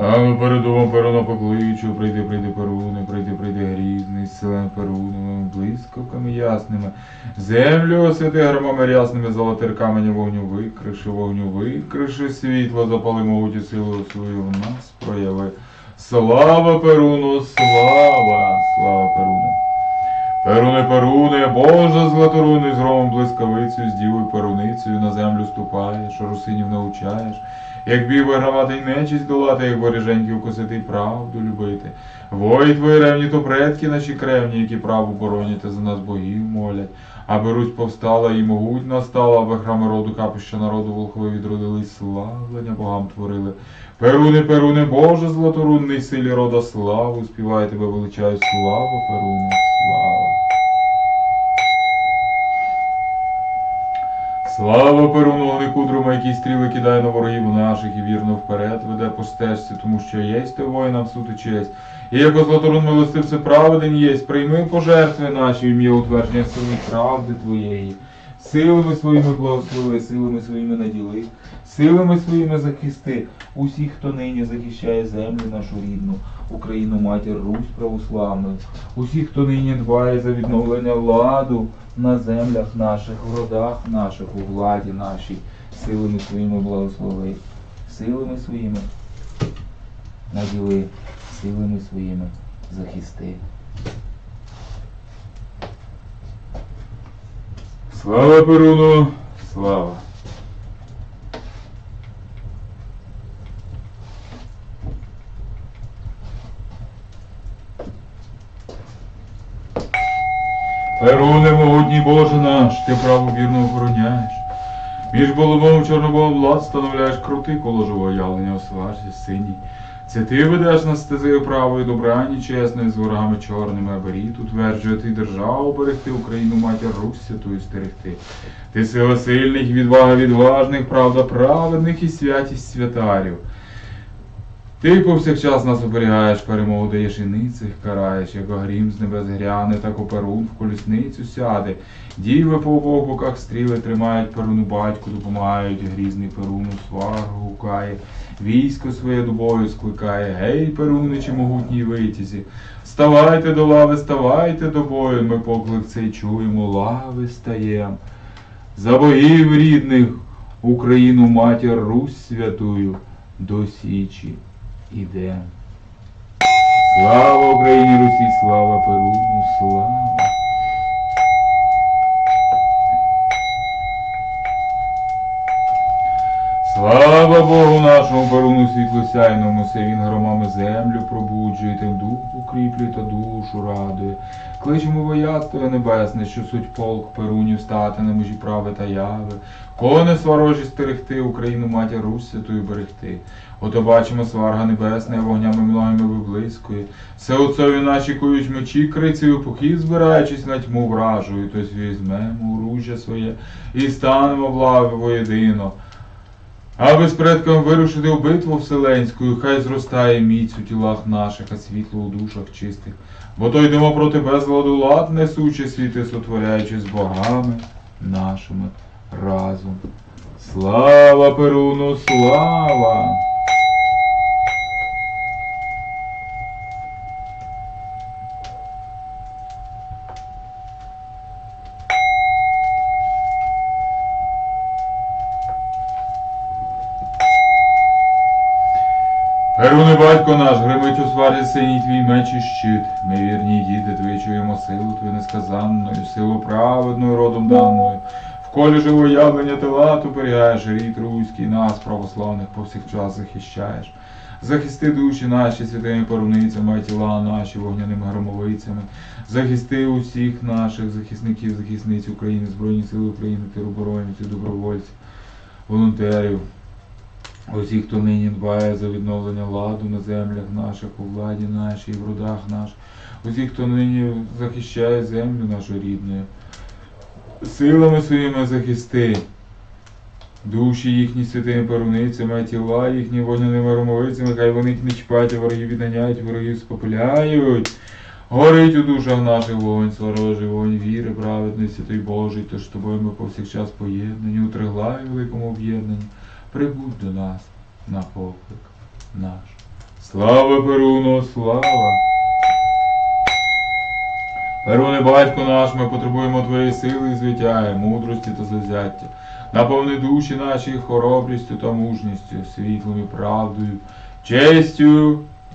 А передумав перуна покличу, прийди, прийди перуни, прийди, прийди грізний, селен перуновим, блискавками ясними. Землю освяти громами рясними, золотир камені вогню викриши, вогню викриши, світло запали могуті силу свою в нас прояви. Слава Перуну, слава, слава Перуну. Боже златоруни, з громом блискавицю, з дівою перуницею на землю ступаєш, русинів научаєш, як бій вигравати й нечість долати, як воріженьків косити правду любити. Вої твої ревні, то предки наші кревні, які праву боронять за нас богів молять. Аби Русь повстала і могутня стала, аби храми роду капища народу волхове відродились, славлення богам творили. Перуне, Перуне, Боже златорунний, силі рода славу, співає тебе величаю, слава, Перуне, слава. Слава Перуну, огнику друма, який стріли кидає на ворогів наших і вірно вперед веде по стежці, тому що єсть воїнам суд і честь. І як златорун милостивце праведен єсть, прийми пожертви наші, ім'я утвердження сили правди твоєї. Силами своїми благослови, силами своїми наділи, силами своїми захисти усіх, хто нині захищає землю нашу рідну, Україну матір Русь православну, усіх, хто нині дбає за відновлення ладу на землях наших, в родах наших, у владі нашій, силами своїми благослови, силами своїми наділи, силами своїми захисти. Слава Перуну! Слава! Перуне, могутній Боже наш, ти право вірно охороняєш. Між болобом чорнобом влад становляєш крути коло живого явлення осважі синій. Це ти ведеш нас стезею правою добрані чесної з ворогами чорними, а беріт утверджує ти державу берегти, Україну матір Русь святую стерегти. Ти сила сильних, відвага відважних, правда праведних і святість святарів. Ти повсякчас нас оберігаєш, перемогу даєш і ницих караєш, як грім з небес гряне, так у перун в колісницю сяде. Діви по обох боках стріли тримають перуну батьку, допомагають, грізний перуну сваргу гукає, військо своє дубою скликає, гей, перуничі могутній витязі. Ставайте до лави, ставайте до бою, ми поклик цей чуємо, лави стаєм. За богів рідних Україну матір Русь святую до Січі іде. Слава Україні Русі, слава Перуну, слава. Слава Богу нашому Перуну світлосяйному, се він громами землю пробуджує, тим дух укріплює та душу радує. Кличемо вояцтво небесне, що суть полк Перунів стати на межі прави та яви. Кони сварожі стерегти, Україну матір Русь святою берегти. Ото бачимо сварга небесна, вогнями многими виблискує. Все отцові наші кують мечі, крицею похід збираючись на тьму вражою, тось візьмемо оружжя своє і станемо в лаві воєдино. Аби з предком вирушити у битву вселенську, хай зростає міць у тілах наших, а світло у душах чистих. Бо то йдемо проти безладу лад, несучи світи, сотворяючи з богами нашими разом. Слава Перуну, слава! Батько наш, гримить у сварі синій твій меч і щит. Ми вірні діти, твої чуємо силу твою несказанною, силу праведною родом даною. В колі живо явлення тела ти оберігаєш, рід руський, нас, православних, повсякчас захищаєш. Захисти душі наші святими поруницями, а тіла наші вогняними громовицями. Захисти усіх наших захисників, захисниць України, Збройні Сили України, тероборонців, добровольців, волонтерів. Усіх, хто нині дбає за відновлення ладу на землях наших, у владі нашій, в родах наших, усіх, хто нині захищає землю нашу рідну, силами своїми захисти, душі їхні святими перуницями, а тіла їхні вогняними ромовицями, хай вони не чпать, а ворогів відганяють, ворогів спопиляють. Горить у душах наших вогонь, сворожий, вогонь віри, праведний, Той Божий, тож з тобою ми повсякчас поєднані, у триглаві великому об'єднанні, прибудь до нас на поклик наш. Слава Перуно, слава! Перуне, батько наш, ми потребуємо Твоєї сили і звитяє, мудрості та завзяття. Наповни душі наші хоробрістю та мужністю, світлою правдою, честю.